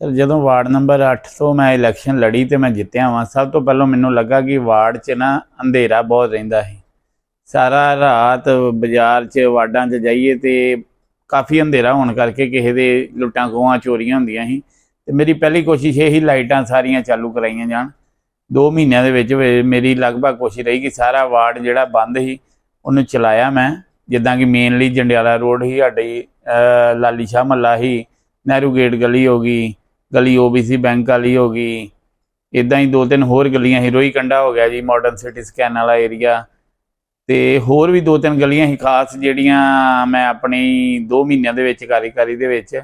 Sir, ਜਦੋਂ ward number 8 ਤੋਂ ਮੈਂ ਇਲੈਕਸ਼ਨ ਲੜੀ ਤੇ ਮੈਂ ਜਿੱਤਿਆ ਵਾਂ, ਸਭ ਤੋਂ ਪਹਿਲਾਂ ਮੈਨੂੰ ਲੱਗਾ ਕਿ ਵਾਰਡ 'ਚ ਨਾ ਅੰਧੇਰਾ ਬਹੁਤ ਰਹਿੰਦਾ ਹੈ ਸਾਰਾ ਰਾਤ ਬਾਜ਼ਾਰ 'ਚ, ਵਾਰਡਾਂ 'ਚ ਜਾਈਏ ਤੇ ਕਾਫੀ ਅੰਧੇਰਾ ਹੋਣ ਕਰਕੇ ਕਿਸੇ ਦੇ ਲੁੱਟਾਂ ਖੋਹਾਂ, ਚੋਰੀਆਂ ਹੁੰਦੀਆਂ ਸੀ। ਤੇ ਮੇਰੀ ਪਹਿਲੀ ਕੋਸ਼ਿਸ਼ ਇਹ ਹੀ ਲਾਈਟਾਂ ਸਾਰੀਆਂ ਚਾਲੂ ਕਰਾਈਆਂ ਜਾਣ। 2 ਮਹੀਨਿਆਂ ਦੇ ਵਿੱਚ ਮੇਰੀ ਲਗਭਗ ਕੋਸ਼ਿਸ਼ ਰਹੀ ਕਿ ਸਾਰਾ ਵਾਰਡ ਜਿਹੜਾ ਬੰਦ ਸੀ, ਉਹਨੂੰ ਚਲਾਇਆ ਮੈਂ। ਜਿੱਦਾਂ ਕਿ ਮੇਨਲੀ ਜੰਡਿਆਲਾ ਰੋਡ ਹੀ ਸਾਡੀ ਲਾਲੀ ਸ਼ਾਹ ਮੱਲਾ ਹੀ ਨਹਿਰੂ ਗੇਟ ਗਲੀ ਹੋ ਗਈ ਗਲੀ ਓਬੀਸੀ ਬੈਂਕ ਵਾਲੀ ਹੋ ਗਈ। ਇਦਾਂ ਹੀ ਦੋ ਤਿੰਨ ਹੋਰ ਗਲੀਆਂ ਹੀਰੋਈ ਕੰਡਾ ਹੋ ਗਿਆ ਜੀ ਮਾਡਰਨ ਸਿਟੀ ਸਕੈਨ ਵਾਲਾ ਏਰੀਆ ਤੇ ਹੋਰ ਵੀ ਦੋ ਤਿੰਨ ਗਲੀਆਂ ਹੀ ਖਾਸ, ਜਿਹੜੀਆਂ ਮੈਂ ਆਪਣੀ 2 ਮਹੀਨਿਆਂ ਦੇ ਵਿੱਚ, ਕਾਰੀਗਰੀ ਦੇ ਵਿੱਚ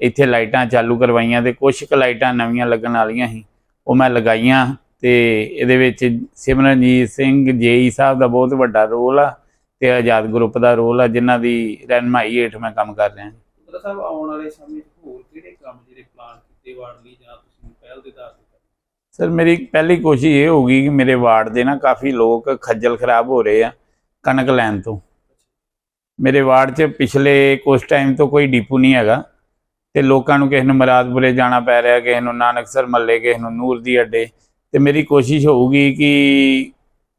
ਇੱਥੇ ਲਾਈਟਾਂ ਚਾਲੂ ਕਰਵਾਈਆਂ ਤੇ ਕੁਝ ਕੁ ਲਾਈਟਾਂ ਨਵੀਆਂ ਲੱਗਣ ਵਾਲੀਆਂ ਸੀ, ਉਹ ਮੈਂ ਲਗਾਈਆਂ। ਤੇ ਇਹਦੇ ਵਿੱਚ ਸਿਮਰਨਜੀਤ ਸਿੰਘ, ਜੇਈ ਸਾਹਿਬ ਦਾ ਬਹੁਤ ਵੱਡਾ ਰੋਲ ਆ ਤੇ ਆਜ਼ਾਦ ਗਰੁੱਪ ਦਾ ਰੋਲ ਆ, ਜਿਨ੍ਹਾਂ ਦੀ ਰਹਿਨਮਾਈ ਹੇਠ ਮੈਂ ਕੰਮ ਕਰ ਰਿਹਾ। ਮਤਲਬ ਸਾਹਿਬ ਆਉਣ ਵਾਲੇ ਸਮੇਂ 'ਚ ਹੋਰ ਕਿਹੜੇ ਕੰਮ ਜਿਹੜੇ ਪਲਾਨ ਕੀਤੇ ਵਾਰਡ ਲਈ ਜਾਂ ਤੁਸੀਂ ਪਹਿਲ ਦੇ ਆਧਾਰ ਤੇ ਸਰ, ਮੇਰੀ ਪਹਿਲੀ ਕੋਸ਼ਿਸ਼ ਇਹ ਹੋਗੀ ਕਿ ਮੇਰੇ ਵਾਰਡ ਦੇ ਨਾ ਕਾਫੀ ਲੋਕ ਖੱਜਲ ਖਰਾਬ ਹੋ ਰਹੇ ਆ ਕਣਕ ਲੈਣ ਤੋਂ। ਮੇਰੇ ਵਾਰਡ 'ਚ ਪਿਛਲੇ ਕੁਝ ਟਾਈਮ ਤੋਂ ਕੋਈ ਡੀਪੂ ਨਹੀਂ ਹੈਗਾ ਤੇ ਲੋਕਾਂ ਨੂੰ ਕਿਸੇ ਨੂੰ ਮਰਾਦਪੁਰੇ ਜਾਣਾ ਪੈ ਰਿਹਾ, ਕਿਸੇ ਨੂੰ ਨਾਨਕਸਰ ਮੱਲੇ, ਕਿਸੇ ਨੂੰ ਨੂਰ ਦੀ ਅੱਡੇ ਤੇ ਮੇਰੀ ਕੋਸ਼ਿਸ਼ ਹੋਊਗੀ ਕਿ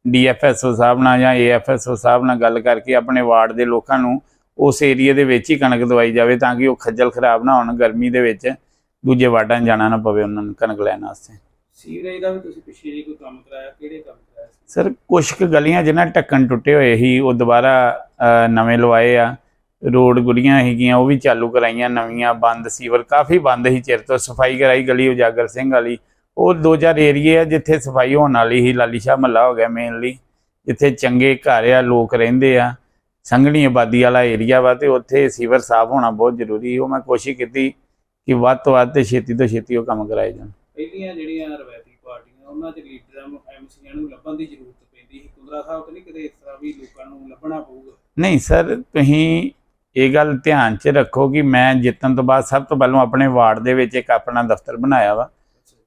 ਡੀਐਫਐਸਓ ਸਾਹਿਬ ਨਾਲ ਜਾਂ ਏਐਫਐਸਓ ਸਾਹਿਬ ਨਾਲ ਗੱਲ ਕਰਕੇ ਆਪਣੇ ਵਾਰਡ ਦੇ ਲੋਕਾਂ ਨੂੰ ਉਸ ਏਰੀਆ ਦੇ ਵਿੱਚ ਹੀ ਕਣਕ ਦਵਾਈ ਜਾਵੇ ਤਾਂ ਕਿ ਉਹ ਖੱਜਲ ਖਰਾਬ ਨਾ ਹੋਣ ਗਰਮੀ ਦੇ ਵਿੱਚ ਦੂਜੇ 'ਚ ਜਾਣਾ ਨਾ ਪਵੇ ਉਹਨਾਂ ਨੂੰ ਕਣਕ ਲੈਣ ਵਾਸਤੇ। ਸੀਵਰੇਜ ਦਾ ਵੀ ਤੁਸੀਂ ਪਿੱਛੇ ਜੇ ਕੋਈ ਕੰਮ ਕਰਾਇਆ? ਕਿਹੜੇ ਕੰਮ ਕਰਾਇਆ ਸਰ ਕੁਛ ਕੁ ਗਲੀਆਂ ਜਿਹਨਾਂ ਢੱਕਣ ਟੁੱਟੇ ਹੋਏ ਸੀ ਉਹ ਦੁਬਾਰਾ ਨਵੇਂ ਲਵਾਏ ਆ। ਰੋਡ ਗੁੜੀਆਂ ਹੈਗੀਆਂ ਉਹ ਵੀ ਚਾਲੂ ਕਰਾਈਆਂ ਨਵੀਆਂ ਬੰਦ ਸੀਵਰ ਕਾਫੀ ਬੰਦ ਸੀ ਚਿਰ ਤੋਂ। ਸਫ਼ਾਈ ਕਰਾਈ ਗਲੀ ਉਜਾਗਰ ਸਿੰਘ ਵਾਲੀ। ਉਹ ਦੋ ਚਾਰ ਏਰੀਏ ਆ ਜਿੱਥੇ ਸਫ਼ਾਈ ਹੋਣ ਵਾਲੀ ਸੀ ਲਾਲੀ ਸ਼ਾਹ ਮੱਲਾ ਹੋ ਗਿਆ ਮੇਨਲੀ ਜਿੱਥੇ ਚੰਗੇ ਘਰ ਆ ਲੋਕ ਰਹਿੰਦੇ ਆ। ਸੰਘਣੀ ਆਬਾਦੀ ਵਾਲਾ ਏਰੀਆ ਵਾ ਤੇ ਉੱਥੇ ਸੀਵਰ ਸਾਫ਼ ਹੋਣਾ ਬਹੁਤ ਜ਼ਰੂਰੀ ਉਹ ਮੈਂ ਕੋਸ਼ਿਸ਼ ਕੀਤੀ ਕਿ ਵੱਧ ਤੋਂ ਵੱਧ ਤੇ ਛੇਤੀ ਤੋਂ ਛੇਤੀ ਉਹ ਕੰਮ ਕਰਾਏ ਜਾਣ। ਪਹਿਲੀਆਂ ਜਿਹੜੀਆਂ ਰਵਾਇਤੀ ਪਾਰਟੀਆਂ ਉਹਨਾਂ 'ਚ ਲੀਡਰਾਂ ਨੂੰ ਐਮਸੀਆਂ ਨੂੰ ਲੱਭਣ ਦੀ ਜ਼ਰੂਰਤ ਪੈਂਦੀ ਸੀ। ਕੁੰਦਰਾ ਸਾਹਿਬ ਤੇ ਨਹੀਂ ਕਿਤੇ ਇਸ ਤਰ੍ਹਾਂ ਵੀ ਲੋਕਾਂ ਨੂੰ ਲੱਭਣਾ ਪਊਗਾ? ਨਹੀਂ ਸਰ ਤੁਸੀਂ ਇਹ ਗੱਲ ਧਿਆਨ 'ਚ ਰੱਖੋ ਕਿ ਮੈਂ ਜਿੱਤਣ ਤੋਂ ਬਾਅਦ ਸਭ ਤੋਂ ਪਹਿਲਾਂ ਆਪਣੇ ਵਾਰਡ ਦੇ ਵਿੱਚ ਇੱਕ ਆਪਣਾ ਦਫ਼ਤਰ ਬਣਾਇਆ ਵਾ।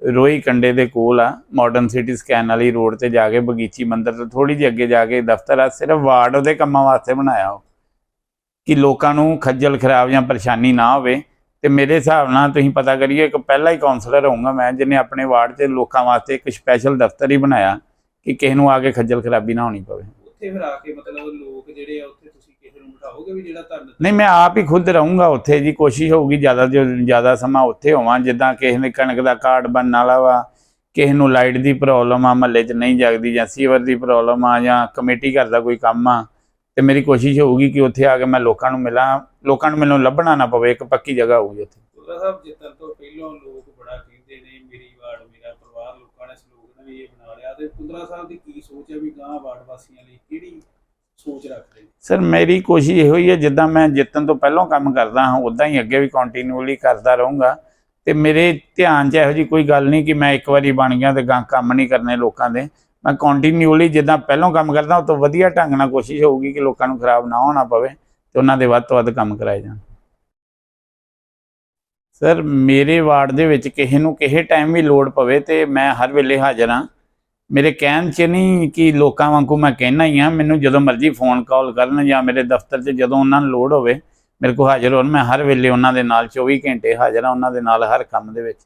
ਰੋਈ ਕੰਡੇ ਦੇ ਕੋਲ ਆ ਮਾਡਰਨ ਸਿਟੀ ਸਕੈਨ ਵਾਲੀ ਰੋਡ ਤੇ ਜਾ ਕੇ ਬਗੀਚੀ ਮੰਦਿਰ ਤੋਂ ਥੋੜੀ ਜਿਹੀ ਅੱਗੇ ਜਾ ਕੇ ਦਫ਼ਤਰ ਆ, ਸਿਰਫ ਵਾਰਡ ਉਹਦੇ ਕੰਮਾਂ ਵਾਸਤੇ ਬਣਾਇਆ ਉਹ। ਕਿ ਲੋਕਾਂ ਨੂੰ ਖੱਜਲ ਖਰਾਬ ਜਾਂ ਪਰੇਸ਼ਾਨੀ ਨਾ ਹੋਵੇ ਤੇ ਮੇਰੇ ਹਿਸਾਬ ਨਾਲ ਤੁਸੀਂ ਪਤਾ ਕਰੀਏ ਇੱਕ ਪਹਿਲਾ ਹੀ ਕਾਉਂਸਲਰ ਹੋਊਗਾ ਮੈਂ, ਜਿਹਨੇ ਆਪਣੇ ਵਾਰਡ 'ਚ ਲੋਕਾਂ ਵਾਸਤੇ ਇੱਕ ਸਪੈਸ਼ਲ ਦਫ਼ਤਰ ਹੀ ਬਣਾਇਆ ਕਿ ਕਿਸੇ ਨੂੰ ਆ ਕੇ ਖੱਜਲ ਖਰਾਬੀ ਨਾ ਹੋਣੀ ਪਵੇ। ਉੱਥੇ ਫਿਰ ਆ ਕੇ ਮਤਲਬ ਲੋਕ ਜਿਹੜੇ ਆ ਉੱਥੇ ਵੀ ਜਿਹੜਾ ਤੁਹਾਨੂੰ ਨਹੀਂ ਮੈਂ ਆਪ ਹੀ ਖੁਦ ਰਹੂੰਗਾ ਉੱਥੇ ਜੀ ਕੋਸ਼ਿਸ਼ ਹੋਊਗੀ ਜ਼ਿਆਦਾ ਜੋ ਜ਼ਿਆਦਾ ਸਮਾਂ ਉੱਥੇ ਹੋਵਾਂ ਜਿੱਦਾਂ ਕਿਸੇ ਨੇ ਕਣਕ ਦਾ ਕਾਰਡ ਬਣਨ ਵਾਲਾ ਵਾ ਕਿਸੇ ਨੂੰ ਲਾਈਟ ਦੀ ਪ੍ਰੋਬਲਮ ਆ ਮਹੱਲੇ 'ਚ ਨਹੀਂ ਜਗਦੀ ਜਾਂ ਸੀਵਰ ਦੀ ਪ੍ਰੋਬਲਮ ਆ ਜਾਂ ਕਮੇਟੀ ਘਰ ਦਾ ਕੋਈ ਕੰਮ ਆ ਤੇ ਮੇਰੀ ਕੋਸ਼ਿਸ਼ ਹੋਊਗੀ ਕਿ ਉੱਥੇ ਆ ਕੇ ਮੈਂ ਲੋਕਾਂ ਨੂੰ ਮਿਲਾਂ ਲੋਕਾਂ ਨੂੰ ਮੈਨੂੰ ਲੱਭਣਾ ਨਾ ਪਵੇ ਇੱਕ ਪੱਕੀ ਜਗ੍ਹਾ ਹੋਊਗੀ ਉੱਥੇ। ਸਾਹਿਬ ਜਿੱਤਣ ਤੋਂ ਪਹਿਲਾਂ ਲੋਕ ਬੜਾ ਕਹਿੰਦੇ ਨੇ ਮੇਰੀ ਵਾਰਡ ਮੇਰਾ ਪਰਿਵਾਰ ਲੋਕਾਂ ਨੇ ਸਲੋਗਨ ਵੀ ਇਹ ਬਣਾ ਲਿਆ ਤੇ ਕੁੰਦਰਾ ਸਾਹਿਬ ਦੀ ਕੀ ਸੋਚ ਹੈ ਵੀ ਗਾਂ ਵਾਰਡ ਵਾਸੀਆਂ ਲਈ ਕਿਹੜੀ ਸੋਚ ਰੱਖਦੇ ਸਰ, ਮੇਰੀ ਕੋਸ਼ਿਸ਼ ਇਹੋ ਹੀ ਹੈ, ਜਿੱਦਾਂ ਮੈਂ ਜਿੱਤਣ ਤੋਂ ਪਹਿਲਾਂ ਕੰਮ ਕਰਦਾ ਹਾਂ ਉਦਾਂ ਹੀ ਅੱਗੇ ਵੀ ਕੰਟੀਨਿਊਲੀ ਕਰਦਾ ਰਹੂੰਗਾ। ਤੇ ਮੇਰੇ ਧਿਆਨ 'ਚ ਇਹੋ ਜੀ ਕੋਈ ਗੱਲ ਨਹੀਂ ਕਿ ਮੈਂ ਇੱਕ ਵਾਰੀ ਬਣ ਗਿਆ ਤੇ ਗਾਂ ਕੰਮ ਨਹੀਂ ਕਰਨੇ ਲੋਕਾਂ ਦੇ। ਮੈਂ ਕੰਟੀਨਿਊਲੀ ਜਿੱਦਾਂ ਪਹਿਲਾਂ ਕੰਮ ਕਰਦਾ, ਉਹ ਤੋਂ ਵਧੀਆ ਢੰਗ ਨਾਲ ਕੋਸ਼ਿਸ਼ ਹੋਊਗੀ ਕਿ ਲੋਕਾਂ ਨੂੰ ਖਰਾਬ ਨਾ ਹੋਣਾ ਪਵੇ ਤੇ ਉਹਨਾਂ ਦੇ ਵੱਧ ਤੋਂ ਵੱਧ ਕੰਮ ਕਰਾਏ ਜਾਣ। ਸਰ, ਮੇਰੇ ਵਾਰਡ ਦੇ ਵਿੱਚ ਕਿਸੇ ਨੂੰ ਕਿਸੇ ਟਾਈਮ ਵੀ ਲੋੜ ਪਵੇ ਤੇ ਮੈਂ ਹਰ ਵੇਲੇ ਹਾਜ਼ਰ ਹਾਂ। ਮੇਰੇ ਕਹਿਣ 'ਚ ਨਹੀਂ ਕਿ ਲੋਕਾਂ ਵਾਂਗੂ ਮੈਂ ਕਹਿਣਾ ਹੀ ਆ, ਮੈਨੂੰ ਜਦੋਂ ਮਰਜ਼ੀ ਫੋਨ ਕਾਲ ਕਰਨ ਜਾਂ ਮੇਰੇ ਦਫ਼ਤਰ 'ਚ ਜਦੋਂ ਉਹਨਾਂ ਨੂੰ ਲੋੜ ਹੋਵੇ, ਮੇਰੇ ਕੋਲ ਹਾਜ਼ਰ ਹੋਣ, ਮੈਂ ਹਰ ਵੇਲੇ ਉਹਨਾਂ ਦੇ ਨਾਲ 24 ਘੰਟੇ ਹਾਜ਼ਰ ਹਾਂ, ਉਹਨਾਂ ਦੇ ਨਾਲ ਹਰ ਕੰਮ ਦੇ ਵਿੱਚ।